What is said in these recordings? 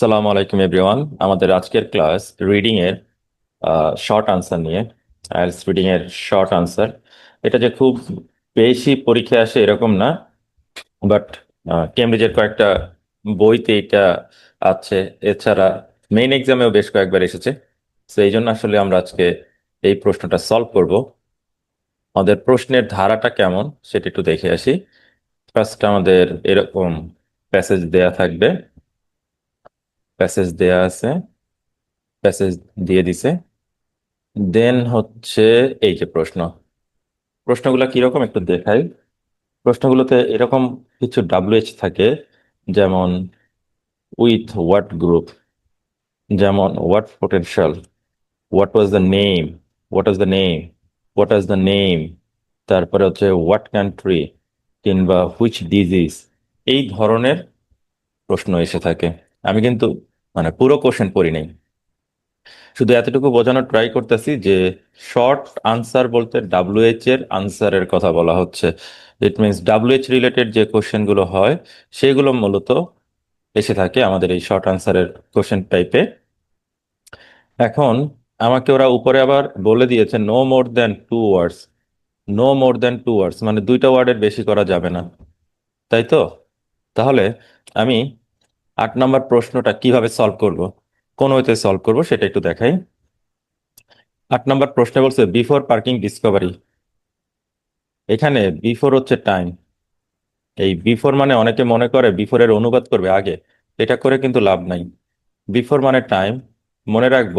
সালামু আলাইকুম এভরিওয়ান আমাদের আজকের ক্লাস রিডিং এর শর্ট আনসার নিয়ে আইএলটিএস রিডিং এর শর্ট আনসার এটা যে খুব বেশি পরীক্ষায় আসে এরকম না বাট কেমব্রিজের কয়েকটা বইতে এটা আছে। এছাড়া মেইন এক্সামেও বেশ কয়েকবার এসেছে। তো এই জন্য আসলে আমরা আজকে এই প্রশ্নটা সলভ করব। আমাদের প্রশ্নের ধারাটা কেমন সেটা একটু দেখে আসি। ফার্স্ট আমাদের এরকম প্যাসেজ দেয়া থাকবে। প্যাসেজ দেয়া আছে, প্যাসেজ দিয়ে দিছে। দেন হচ্ছে এই যে প্রশ্ন। প্রশ্নগুলো কীরকম একটু দেখাই। প্রশ্নগুলোতে এরকম কিছু ডাব্লিউএইচ থাকে, যেমন উইথ হোয়াট গ্রুপ, যেমন what potential, what was the name, what was the name, what was the name, তারপরে হচ্ছে হোয়াট কান্ট্রি, কিংবা হুইচ ডিজিজ, এই ধরনের প্রশ্ন এসে থাকে। আমি কিন্তু মানে পুরো কোশ্চেন পড়ি নাই। শুধু এতটুকু বোঝানোর ট্রাই করতেছি যে শর্ট আনসার বলতে ডাব্লিউএইচ এর আনসারের কথা বলা হচ্ছে। ইট মিনস ডাব্লিউএইচ রিলেটেড যে কোশ্চেনগুলো হয়, সেগুলো মূলত এসে থাকে আমাদের এই শর্ট আনসারের কোশ্চেন টাইপে এখন আমাকে ওরা উপরে আবার বলে দিয়েছে no more than two words no more than two words মানে দুইটা ওয়ার্ডের বেশি করা যাবে না। তাই তো? তাহলে আমি আট নম্বর প্রশ্নটা কীভাবে সলভ করব? কোন ওয়েতে সলভ করব সেটা একটু দেখাই। আট নম্বর প্রশ্নে বলছে বিফোর পার্কিং ডিসকভারি এখানে বিফোর হচ্ছে টাইম এই বিফোর মানে অনেকে মনে করে বিফোরের অনুবাদ করবে আগে। এটা করে কিন্তু লাভ নাই। বিফোর মানে টাইম মনে রাখব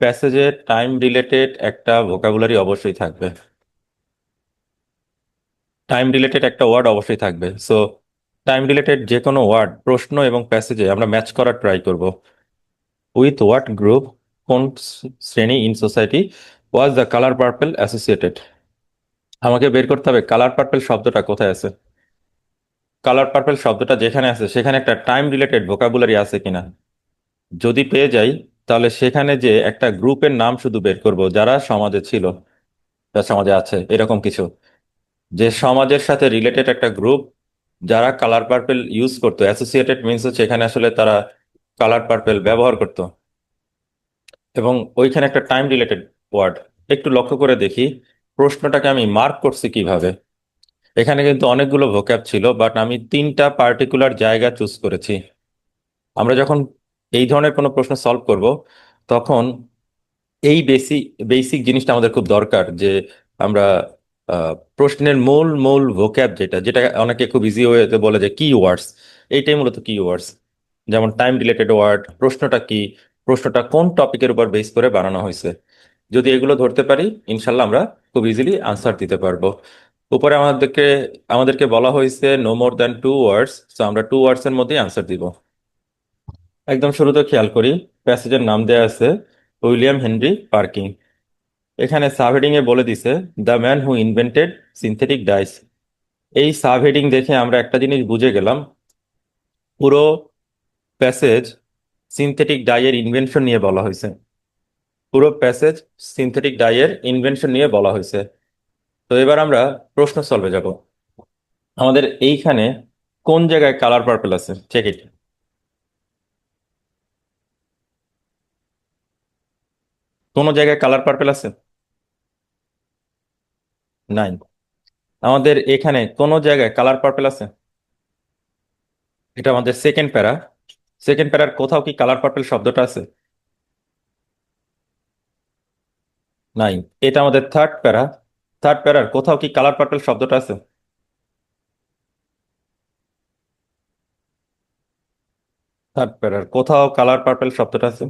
প্যাসেজে টাইম রিলেটেড একটা ভোকাবুলারি অবশ্যই থাকবে। টাইম রিলেটেড একটা ওয়ার্ড অবশ্যই থাকবে। সো টাইম রিলেটেড যে কোনো ওয়ার্ড প্রশ্ন এবং প্যাসেজে আমরা ম্যাচ করার ট্রাই করব। উইথ হোয়াট গ্রুপ কোন শ্রেণি in society was the colour purple associated আমাকে বের করতে হবে কালার পার্পেল শব্দটা কোথায় আছে? কালার পার্পেল শব্দটা যেখানে আছে, সেখানে একটা টাইম রিলেটেড ভোকাবুলারি আছে কিনা? যদি পেয়ে যাই, তাহলে সেখানে যে একটা গ্রুপের নাম শুধু বের করব, যারা সমাজে ছিল যারা সমাজে আছে, এরকম কিছু। যে সমাজের সাথে রিলেটেড একটা গ্রুপ যারা কালার পার্পেল ইউজ করতো অ্যাসোসিয়েটেড মিনস হচ্ছে এখানে আসলে তারা কালার পার্পেল ব্যবহার করতো। এবং ওইখানে একটা টাইম রিলেটেড ওয়ার্ড একটু লক্ষ্য করে দেখি, প্রশ্নটাকে আমি মার্ক করছি কীভাবে? এখানে কিন্তু অনেকগুলো ভোক্যাব ছিল বাট আমি তিনটা পার্টিকুলার জায়গা চুজ করেছি। আমরা যখন এই ধরনের কোনো প্রশ্ন সলভ করব, তখন এই বেসিক বেসিক জিনিসটা আমাদের খুব দরকার যে আমরা প্রশ্নের মূল মূল ভোক্যাব যেটা যেটা অনেকে খুব ইজি ওয়েতে বলে যে কি ওয়ার্ডস এইটাই মূলত কি ওয়ার্ডস যেমন টাইম রিলেটেড ওয়ার্ড প্রশ্নটা কি, প্রশ্নটা কোন টপিকের উপর বেস করে বানানো হয়েছে। যদি এগুলো ধরতে পারি, ইনশাল্লাহ আমরা খুব ইজিলি আনসার দিতে পারব। উপরে আমাদেরকে আমাদেরকে বলা হয়েছে no more than two words তো আমরা টু ওয়ার্ডস এর মধ্যেই আনসার দিব। একদম শুরুতে খেয়াল করি প্যাসেজের নাম দেয়া আছে, উইলিয়াম হেনরি পার্কিং। এখানে সাবহেডিং এ বলে দিছে the man who invented synthetic dyes এই সাবহেডিং দেখে আমরা একটা জিনিস বুঝে গেলাম। পুরো প্যাসেজ সিনথেটিক ডাইয়ের ইনভেনশন নিয়ে বলা হয়েছে। পুরো প্যাসেজ সিনথেটিক ডাইয়ের ইনভেনশন নিয়ে বলা হয়েছে। তো এবার আমরা প্রশ্ন সলভে যাব। আমাদের এইখানে কোন জায়গায় কালার পার্পল আছে? চেক ইট কোন জায়গায় কালার পার্পল আছে? নাই আমাদের এখানে কোন জায়গায় কালার পার্পল আছে? এটা আমাদের সেকেন্ড প্যারা। সেকেন্ড প্যারার কোথাও কি কালার পার্পল শব্দটা আছে? নাই এটা আমাদের থার্ড প্যারা। থার্ড প্যারার কোথাও কি কালার পার্পল শব্দটা আছে? থার্ড প্যারার কোথাও কালার পার্পল শব্দটা আছে?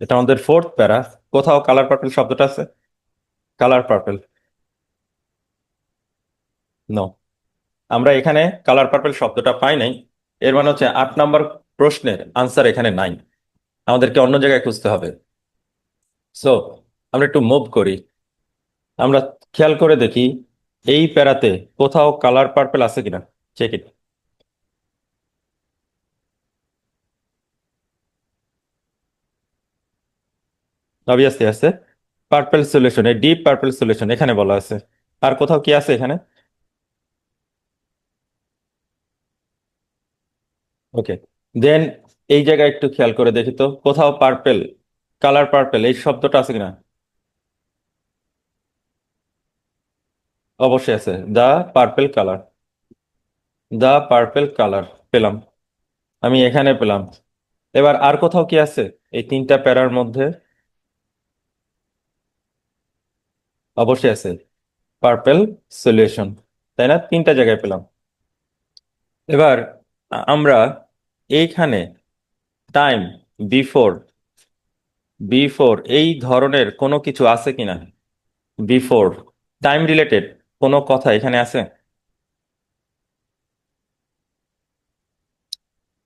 এটা আমাদের ফোর্থ প্যারা। কোথাও কালার পার্পল শব্দটা আছে? কালার পার্পেল নো আমরা এখানে কালার পার্পেল শব্দটা পাই নাই। এর মানে হচ্ছে আট নাম্বার প্রশ্নের আনসার এখানে নাই। আমাদেরকে অন্য জায়গায় খুঁজতে হবে। সো আমরা একটু মুভ করি। আমরা খেয়াল করে দেখি, এই প্যারাতে কোথাও কালার পার্পেল আছে কিনা? চেক ইট অবভিয়াসলি আছে। Purple solution deep purple solution এখানে বলা আছে। আর কোথাও কি আছে এখানে? ওকে দেন এই জায়গায় একটু খেয়াল করে দেখি তো, কোথাও পার্পেল কালার পার্পেল এই শব্দটা আছে কিনা? অবশ্যই আছে the purple colour the purple colour পেলাম, আমি এখানে পেলাম। এবার আর কোথাও কি আছে? এই তিনটা প্যারার মধ্যে। অবশ্যই আছে। পার্পেল সলিউশন তাই না? তিনটা জায়গায় পেলাম। এবার আমরা এইখানে টাইম বিফোর বিফোর এই ধরনের কোনো কিছু আছে কিনা? বিফোর টাইম রিলেটেড কোনো কথা এখানে আছে?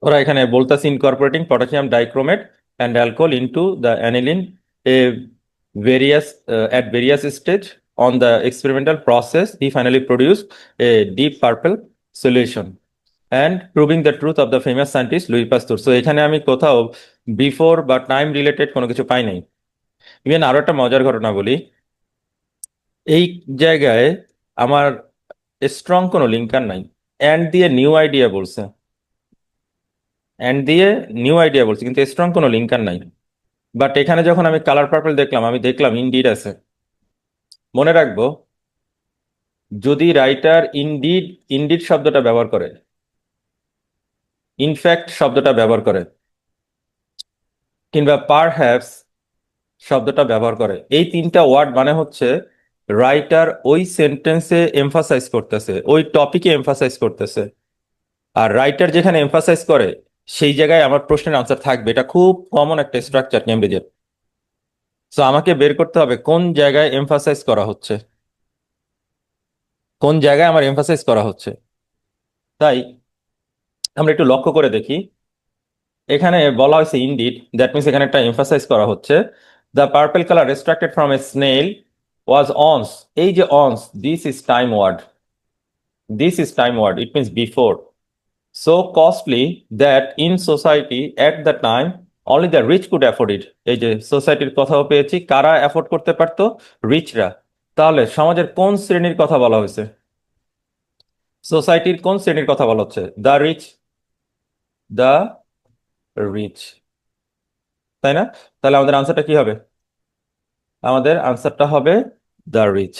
ওরা এখানে বলতেছে incorporating potassium dichromate and alcohol into the aniline a various uh, at various stage on the experimental process he finally produced a deep purple solution and proving the truth of the famous scientist Louis Pasteur so এখানে আমি কোথাও before বা time related কোনো কিছু পাই নাই even আরও একটা মজার ঘটনা বলি এই জায়গায় আমার স্ট্রং কোনো লিঙ্কার নাই অ্যান্ড দিয়ে নিউ আইডিয়া বলছে অ্যান্ড দিয়ে নিউ আইডিয়া বলছে কিন্তু স্ট্রং কোনো লিঙ্কার নাই বাট এখানে যখন আমি কালার পার্পল দেখলাম, আমি দেখলাম ইনডিড আছে। মনে রাখব, যদি রাইটার ইনডিড ইনডিড শব্দটা ব্যবহার করে ইনফ্যাক্ট শব্দটা ব্যবহার করে, কিংবা পার হ্যাপস শব্দটা ব্যবহার করে, এই তিনটা ওয়ার্ড মানে হচ্ছে রাইটার ওই সেন্টেন্সে এমফাসাইজ করতেছে, ওই টপিকে এমফাসাইজ করতেছে। আর রাইটার যেখানে এমফাসাইজ করে সেই জায়গায় আমার প্রশ্নের আনসার থাকবে। এটা খুব কমন একটা স্ট্রাকচার ক্যামব্রিজের সো আমাকে বের করতে হবে কোন জায়গায় এমফাসাইজ করা হচ্ছে। কোন জায়গায় আমার এমফাসাইজ করা হচ্ছে। তাই, আমরা একটু লক্ষ্য করে দেখি। এখানে বলা হয়েছে ইনডিড দ্যাট মিনস এখানে একটা এমফাসাইজ করা হচ্ছে। The purple colour extracted from a snail was once এই যে once this is time word this is time word it means before so costly that in society at the time, only the rich could afford it. এই যে সোসাইটির কথাও পেয়েছি, কারা afford করতে পারতো? রিচরা তাহলে সমাজের কোন শ্রেণির কথা বলা হয়েছে? সোসাইটির কোন শ্রেণির কথা বলা হচ্ছে? দ্য রিচ দ্য রিচ তাই না? তাহলে আমাদের আনসারটা কি হবে? আমাদের আনসারটা হবে the rich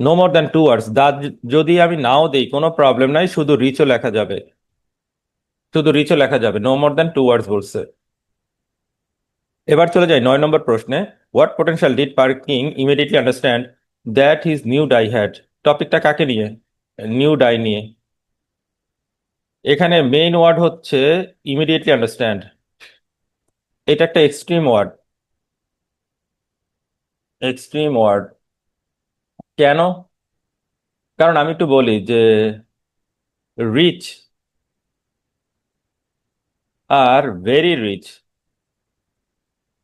no more than two words the যদি আমি নাও দেই, কোনো প্রবলেম নাই, শুধু রিচও লেখা যাবে। শুধু রিচও লেখা যাবে। No more than two words বলছে। এবার চলে যাই নয় নম্বর প্রশ্নে। What potential did Perkin immediately understand that his new dye had টপিকটা কাকে নিয়ে? নিউ ডাই নিয়ে। এখানে মেইন ওয়ার্ড হচ্ছে ইমিডিয়েটলি আন্ডারস্ট্যান্ড এটা একটা এক্সট্রিম ওয়ার্ড এক্সট্রিম ওয়ার্ড কেন? কারণ আমি একটু বলি যে রিচ আর ভেরি রিচ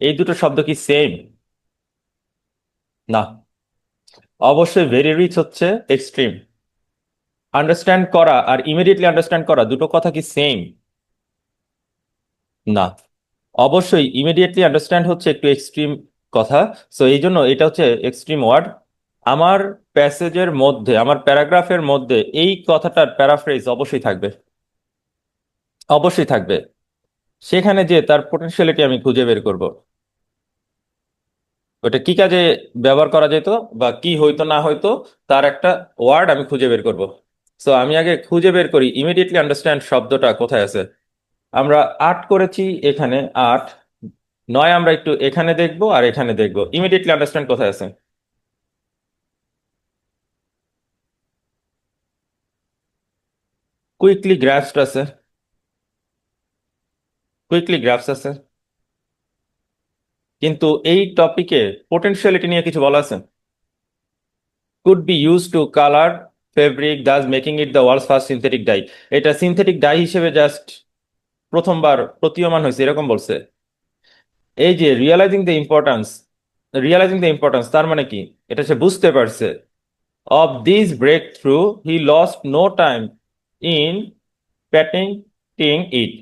এই দুটো শব্দ কি সেম না। অবশ্যই ভেরি রিচ হচ্ছে এক্সট্রিম আন্ডারস্ট্যান্ড করা আর ইমিডিয়েটলি আন্ডারস্ট্যান্ড করা দুটো কথা কি সেম না। অবশ্যই ইমিডিয়েটলি আন্ডারস্ট্যান্ড হচ্ছে একটু এক্সট্রিম কথা। সো এই জন্য এটা হচ্ছে এক্সট্রিম ওয়ার্ড আমার প্যাসেজের মধ্যে, আমার প্যারাগ্রাফের মধ্যে এই কথাটার প্যারাফ্রেজ অবশ্যই থাকবে। অবশ্যই থাকবে। সেখানে যে তার পোটেনশিয়ালিটি আমি খুঁজে বের করব। ওটা কি কাজে ব্যবহার করা যেত বা কি হইতো না হইতো, তার একটা ওয়ার্ড আমি খুঁজে বের করব। সো আমি আগে খুঁজে বের করি ইমিডিয়েটলি আন্ডারস্ট্যান্ড শব্দটা কোথায় আছে। আমরা আট করেছি এখানে, আট। নয় আমরা একটু এখানে দেখব আর এখানে দেখব। ইমিডিয়েটলি আন্ডারস্ট্যান্ড কোথায় আছে। কুইকলি গ্রাস্পড আছে কুইকলি গ্রাফস আছে কিন্তু এই টপিকে পোটেনশিয়ালিটি নিয়ে কিছু বলা আছে? Could be use to colour fabric thus making it the world's first synthetic dye এটা সিনথেটিক ডাই হিসেবে জাস্ট প্রথমবার প্রতীয়মান হয়েছে, এরকম বলছে। এই যে realising the importance realising the importance তার মানে কি? এটা সে বুঝতে পারছে। Of this breakthrough he lost no time in patenting it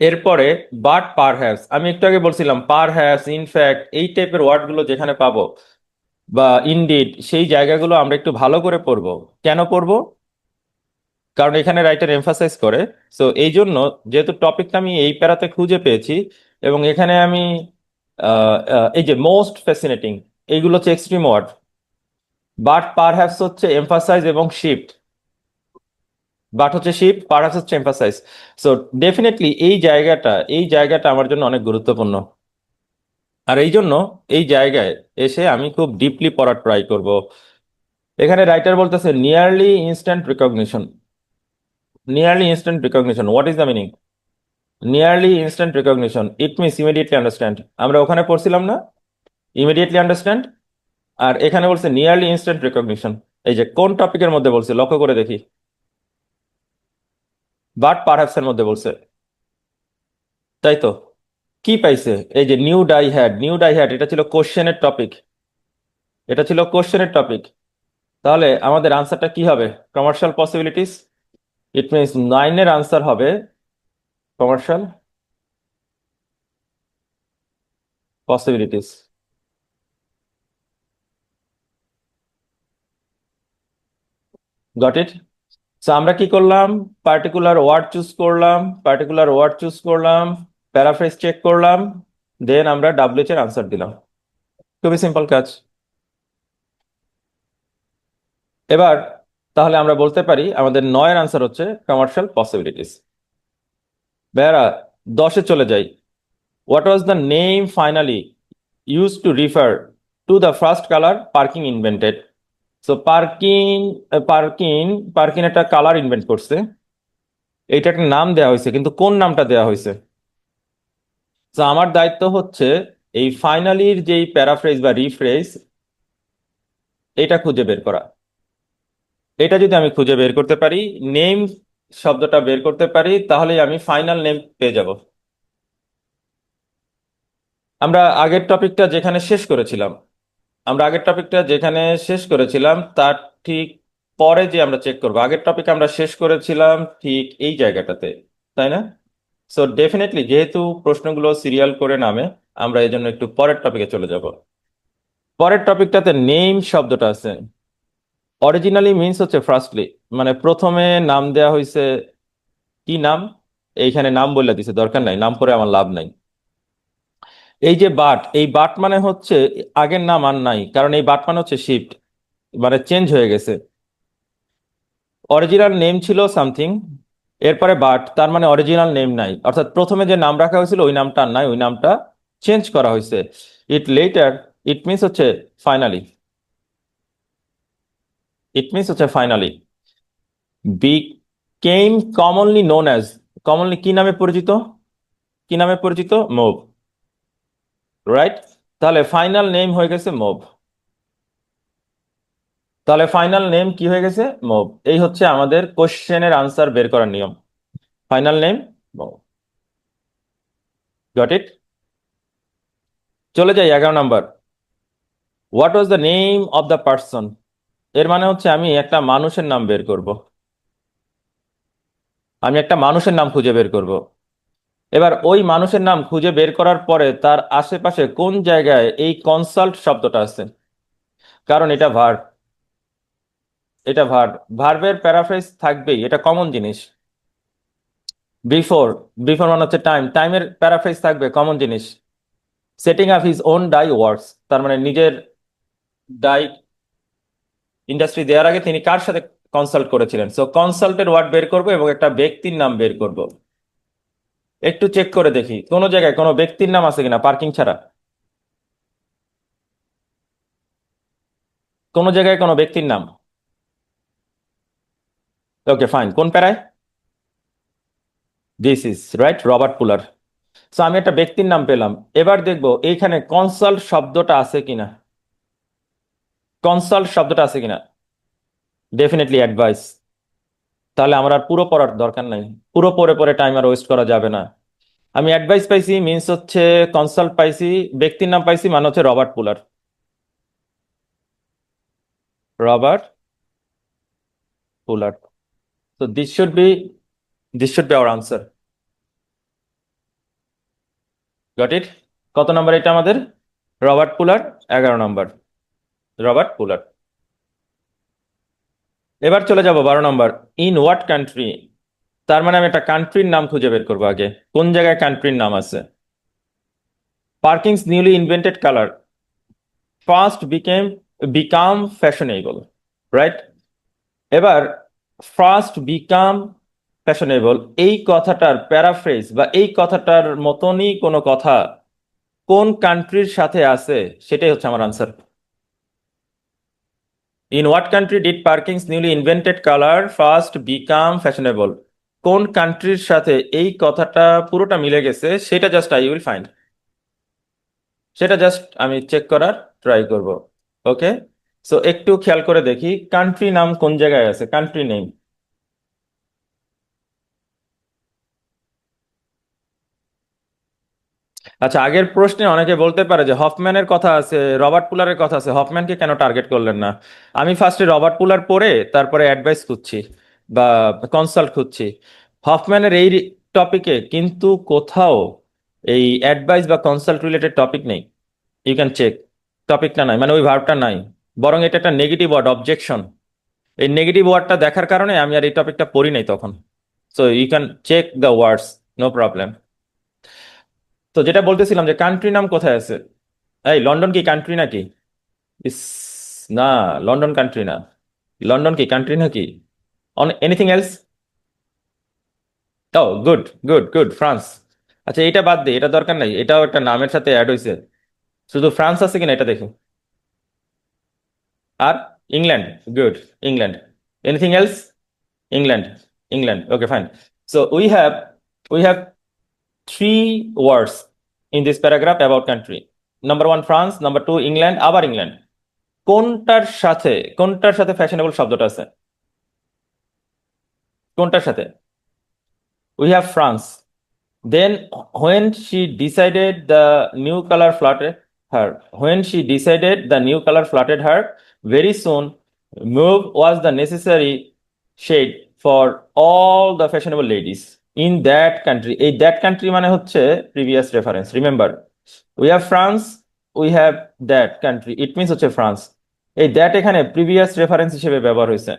এরপরে বাট পার হ্যাভস আমি একটু আগে বলছিলাম পার হ্যাভস ইনফ্যাক্ট এই টাইপের ওয়ার্ডগুলো যেখানে পাবো, বা ইনডিড সেই জায়গাগুলো আমরা একটু ভালো করে পড়ব। কেন পড়ব? কারণ এখানে রাইটার এমফাসাইজ করে। সো এই জন্য যেহেতু টপিকটা আমি এই প্যারাতে খুঁজে পেয়েছি, এবং এখানে আমি এই যে মোস্ট ফ্যাসিনেটিং এইগুলো হচ্ছে extreme word but per perhaps হচ্ছে এমফাসাইজ এবং শিফট বাট হচ্ছে শিফট পারহ্যাপস হচ্ছে এমফাসাইজ সো ডেফিনেটলি এই জায়গাটা এই জায়গাটা আমার জন্য অনেক গুরুত্বপূর্ণ। আর এই জন্য এই জায়গায় এসে আমি খুব ডিপলি পড়ার ট্রাই করব। এখানে রাইটার বলতেছে nearly instant recognition nearly instant recognition what is the meaning nearly instant recognition it means immediately understand আমরা ওখানে পড়ছিলাম না ইমিডিয়েটলি আন্ডারস্ট্যান্ড আর এখানে বলছে নিয়ারলি ইনস্ট্যান্ট রিকগনিশন এই যে কোন টপিকের মধ্যে বলছে, লক্ষ্য করে দেখি। বাট পারহ্যাপস এর মধ্যে বলছে, তাই তো? কি পাইছে? এই যে new dye had new dye had এটা ছিল কোশ্চেনের টপিক এটা ছিল কোশ্চেনের টপিক তাহলে আমাদের আনসারটা কি হবে? কমার্শিয়াল পসিবিলিটিস ইট মিনস নাইনের আনসার হবে commercial possibilities got it so আমরা কি করলাম? পার্টিকুলার ওয়ার্ড চুজ করলাম পার্টিকুলার ওয়ার্ড চুজ করলাম প্যারাফ্রেজ চেক করলাম দেন আমরা ডাব্লিউএচ এর আনসার দিলাম। খুবই সিম্পল কাজ। এবার, তাহলে আমরা বলতে পারি, আমাদের নয়ের আনসার হচ্ছে কমার্শিয়াল পসিবিলিটিস বেড়া দশে চলে যাই। What was the name finally use to refer to the first colour Perkin invented so Perkin Perkin Perkin একটা কালার ইনভেন্ট করছে। এইটা একটা নাম দেওয়া হয়েছে, কিন্তু কোন নামটা দেওয়া হয়েছে? তো আমার দায়িত্ব হচ্ছে এই ফাইনালির যেই প্যারাফ্রেজ বা রিফ্রেজ এটা খুঁজে বের করা। এটা যদি আমি খুঁজে বের করতে পারি নেম শব্দটা বের করতে পারি তাহলে আমি ফাইনাল নেম পেয়ে যাব। আমরা আগের টপিকটা যেখানে শেষ করেছিলাম আমরা আগের টপিকটা যেখানে শেষ করেছিলাম, তার ঠিক পরে যে আমরা চেক করব, আগের টপিক আমরা শেষ করেছিলাম ঠিক এই জায়গাটাতে, তাই না? সো ডেফিনেটলি যেহেতু প্রশ্নগুলো সিরিয়াল করে নামে, আমরা এই জন্য একটু পরের টপিকে চলে যাব। পরের টপিকটাতে নেম শব্দটা আছে। অরিজিনালি মিনস হচ্ছে ফার্স্টলি মানে প্রথমে নাম দেয়া হয়েছে কি নাম? এইখানে নাম বলে দিছে, দরকার নাই, নাম করে আমার লাভ নাই। এই যে বাট, এই বাট মানে হচ্ছে আগের নাম আর নাই, কারণ এই বাট মানে হচ্ছে শিফট মানে চেঞ্জ হয়ে গেছে। অরিজিনাল নেম ছিল সামথিং এরপরে বাট, তার মানে অরিজিনাল নেম নাই। অর্থাৎ প্রথমে যে নাম রাখা হয়েছিল, ওই নামটা নাই, ওই নামটা চেঞ্জ করা হয়েছে। ইট লেটার ইট মিনস হচ্ছে ফাইনালি ইট মিনস হচ্ছে finally became commonly known as commonly কি নামে পরিচিত? কি নামে পরিচিত? মোভ রাইট তাহলে ফাইনাল নেম হয়ে গেছে মোভ তাহলে ফাইনাল নেম কি হয়ে গেছে? মোভ এই হচ্ছে আমাদের কোশ্চেনের আনসার বের করার নিয়ম। ফাইনাল নেম গট ইট চলে যাই, এগারো number what was the name of the person এর মানে হচ্ছে আমি একটা মানুষের নাম বের করব। আমি একটা মানুষের নাম খুঁজে বের করব। এবার ওই মানুষের নাম খুঁজে বের করার পরে তার আশেপাশে কোন জায়গায় এই কনসাল্ট শব্দটা আছে? কারণ এটা ভার্ব এটা ভার্ব ভার্বের প্যারাফ্রেজ থাকবেই, এটা কমন জিনিস। বিফোর বিফোর মানে হচ্ছে টাইম টাইমের প্যারাফ্রেজ থাকবে কমন জিনিস। Setting up his own dye words তার মানে নিজের ডাই ইন্ডাস্ট্রি দেওয়ার আগে তিনি কার সাথে কনসাল্ট করেছিলেন? সো কনসাল্টের ওয়ার্ড বের করব এবং একটা ব্যক্তির নাম বের করব। একটু চেক করে দেখি। কোনো জায়গায় কোনো ব্যক্তির নাম আছে কিনা? পার্কিং ছাড়া। কোনো জায়গায় কোনো ব্যক্তির নাম? ওকে ফাইন কোন প্যারায়? This is right Robert Pullar so আমি একটা ব্যক্তির নাম পেলাম। এবার দেখব এইখানে কনসাল্ট শব্দটা আছে কিনা। কনসাল্ট শব্দটা আছে কিনা? ডেফিনেটলি অ্যাডভাইস তাহলে আমার আর পুরো পড়ার দরকার নাই। পুরো পরে পরে টাইম আর ওয়েস্ট করা যাবে না। আমি অ্যাডভাইস পাইছি মিনস হচ্ছে কনসাল্ট পাইছি, ব্যক্তির নাম পাইছি মানে হচ্ছে রবার্ট পুলার। Robert Pullar. তো this should be this should be our answer got it কত নম্বর এটা আমাদের? রবার্ট পুলার, এগারো নম্বর রবার্ট পুলার। এবার চলে যাব বারো নম্বর। ইন হোয়াট কান্ট্রি তার মানে আমি একটা কান্ট্রির নাম খুঁজে বের করব আগে। কোন জায়গায় কান্ট্রির নাম আছে? Perkin's newly invented colour first became become fashionable right এবার ফার্স্ট বিকাম ফ্যাশনেবল এই কথাটার প্যারাফ্রেজ বা এই কথাটার মতনই কোনো কথা কোন কান্ট্রির সাথে আছে, সেটাই হচ্ছে আমার answer in what country did Perkin's newly invented colour first become fashionable কোন কান্ট্রির সাথে এই কথাটা পুরোটা মিলে গেছে, সেটা জাস্ট আই উইল ফাইন্ড সেটা জাস্ট আমি চেক করার ট্রাই করব ওকে সো একটু খেয়াল করে দেখি কান্ট্রি নাম কোন জায়গায় আছে? কান্ট্রি নেম আচ্ছা আগের প্রশ্নে অনেকে বলতে পারে যে হফম্যানের কথা আছে, রবার্ট পুলারের কথা আছে, হফম্যানকে কেন টার্গেট করলেন না? আমি ফার্স্টে রবার্ট পুলার পড়ে তারপরে অ্যাডভাইস খুঁজছি বা কনসাল্ট খুঁজছি। হফম্যানের এই টপিকে কিন্তু কোথাও এই অ্যাডভাইস বা কনসাল্ট রিলেটেড টপিক নেই। ইউ ক্যান চেক টপিকটা নাই মানে ওই ভার্বটা নাই। বরং এটা একটা নেগেটিভ ওয়ার্ড অবজেকশন এই নেগেটিভ ওয়ার্ডটা দেখার কারণে আমি আর এই টপিকটা পড়ি নাই তখন। So you can check the words no problem তো যেটা বলতেছিলাম যে কান্ট্রি নাম কোথায় আছে? এই, লন্ডন কি কান্ট্রি নাকি? না, লন্ডন কান্ট্রি না। লন্ডন কি কান্ট্রি নাকি? On anything else oh good good good France আচ্ছা এটা বাদ দে, এটা দরকার নাই, এটাও একটা নামের সাথে অ্যাড হয়েছে শুধু ফ্রান্স আছে কিনা এটা দেখো। আর England good England anything else England England okay fine so we have we have three words in this paragraph about country. Number one, France. Number two, England. আবার ইংল্যান্ড কোনটার সাথে কোনটার সাথে ফ্যাশনেবল শব্দটা আছে কোনটার সাথে we have France then when she decided the new colour flattered her when she decided the new colour flattered her very soon mauve was the necessary shade for all the fashionable ladies in that country এই that country মানে হচ্ছে previous reference remember we have France we have that country it means হচ্ছে France এই that এখানে previous reference হিসেবে ব্যবহার হয়েছে।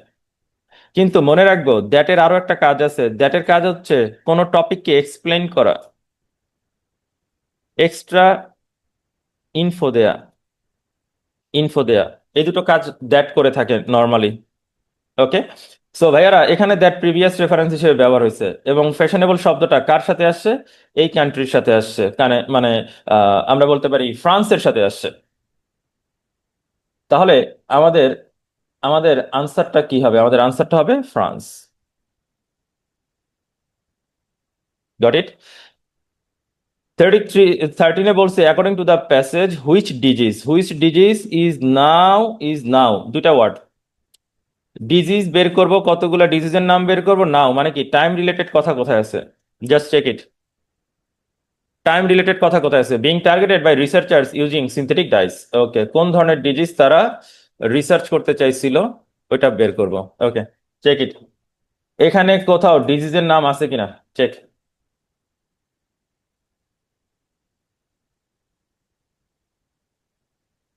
কিন্তু মনে রাখব দ্যাটের আরও একটা কাজ আছে দ্যাটের কাজ হচ্ছে কোনো টপিককে এক্সপ্লেন করা। এক্সট্রা ইনফো দেয়া ইনফো দেয়া। এই দুটো কাজ দ্যাট করে থাকে নর্মালি ওকে সো ভাইয়ারা, এখানে দ্যাট প্রিভিয়াস রেফারেন্স হিসেবে ব্যবহার হয়েছে এবং ফ্যাশনেবল শব্দটা কার সাথে আসছে? এই কান্ট্রির সাথে আসছে। কানে মানে আমরা বলতে পারি ফ্রান্সের সাথে আসছে। তাহলে আমাদের আমাদের আনসারটা কি হবে? আমাদের আনসারটা হবে France got it thirty three থার্টিনে বলছে according to the passage which disease which disease is now is now দুটা ওয়ার্ড ডিজিজ বের করব, কতগুলো ডিজিজের নাম বের করব? নাও মানে কি? টাইম রিলেটেড কথা কোথায় আছে? Just check it time related কথা কোথায় আছে? Being targeted by researchers using synthetic dyes okay কোন ধরনের ডিজিজ তারা রিসার্চ করতে চাইছিল, ওইটা বের করব। ওকে চেক ইট এখানে কোথাও ডিজিজের নাম আছে কিনা? চেক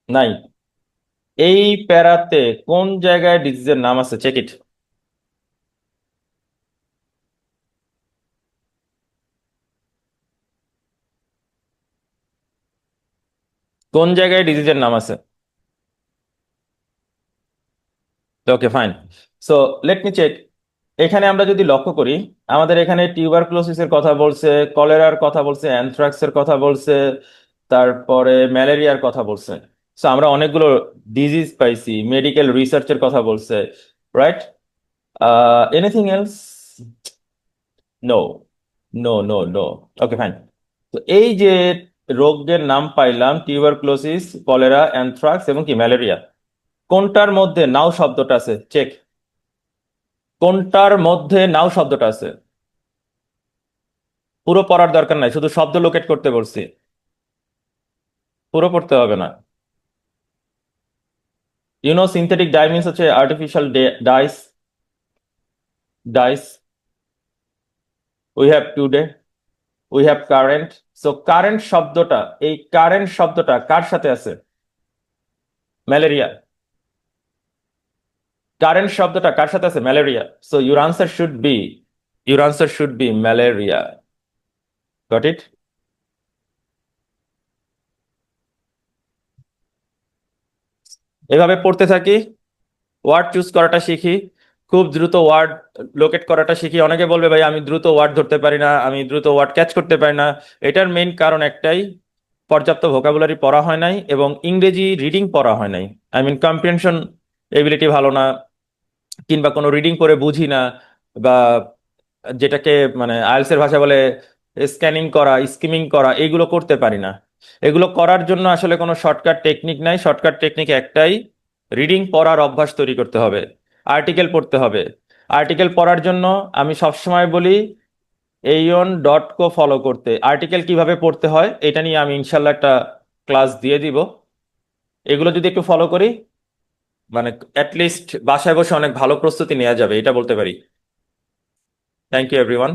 নাই এই প্যারাতে কোন জায়গায় ডিজিজের নাম আছে? চেক ইট কোন জায়গায় ডিজিজের নাম আছে? Okay fine so let me check এখানে আমরা যদি লক্ষ্য করি, আমাদের এখানে টিউবারকুলোসিসের কথা বলছে, কলেরার কথা বলছে, অ্যানথ্রাক্সের কথা বলছে, তারপরে ম্যালেরিয়ার কথা বলছে। সো আমরা অনেকগুলো ডিজিজ পাইছি মেডিকেল রিসার্চের কথা বলছে right anything else no no no no okay fine তো এই যে রোগের নাম পাইলাম টিউবারকুলোসিস কলেরা অ্যানথ্রাক্স এবং কি ম্যালেরিয়া কোনটার মধ্যে নাও শব্দটা আছে? চেক কোনটার মধ্যে নাও শব্দটা আছে? পুরো পড়ার দরকার নাই, শুধু শব্দ লোকেট করতে বলছি। পুরো পড়তে হবে না। You know synthetic dye means হচ্ছে artificial dyes dyes we have today we have current so current শব্দটা, এই কারেন্ট শব্দটা কার সাথে আছে? ম্যালেরিয়া কারেন্ট শব্দটা কার সাথে আছে? Malaria so your answer should be your answer should be malaria got it এভাবে পড়তে থাকি। ওয়ার্ড চুজ করাটা শিখি। খুব দ্রুত ওয়ার্ড লোকেট করাটা শিখি। অনেকে বলবে, ভাই, আমি দ্রুত ওয়ার্ড ধরতে পারি না, আমি দ্রুত ওয়ার্ড ক্যাচ করতে পারি না। এটার মেইন কারণ একটাই, পর্যাপ্ত ভোকাবুলারি পড়া হয় নাই এবং ইংরেজি রিডিং পড়া হয় নাই। আই মিন কম্প্রিহেনশন এবিলিটি ভালো না, কিংবা কোনো রিডিং করে বুঝি না, বা যেটাকে মানে আইএলস এর ভাষা বলে স্ক্যানিং করা স্কিমিং করা, এগুলো করতে পারি না। এগুলো করার জন্য আসলে কোনো শর্টকাট টেকনিক নাই। শর্টকাট টেকনিক একটাই রিডিং পড়ার অভ্যাস তৈরি করতে হবে। আর্টিকেল পড়তে হবে। আর্টিকেল পড়ার জন্য আমি সবসময় বলি এইন ডট কো ফলো করতে। আর্টিকেল কীভাবে পড়তে হয়, এটা নিয়ে আমি ইনশাল্লাহ একটা ক্লাস দিয়ে দিব। এগুলো যদি একটু ফলো করি মানে অ্যাটলিস্ট বাসায় বসে অনেক ভালো প্রস্তুতি নেওয়া যাবে, এটা বলতে পারি। Thank you everyone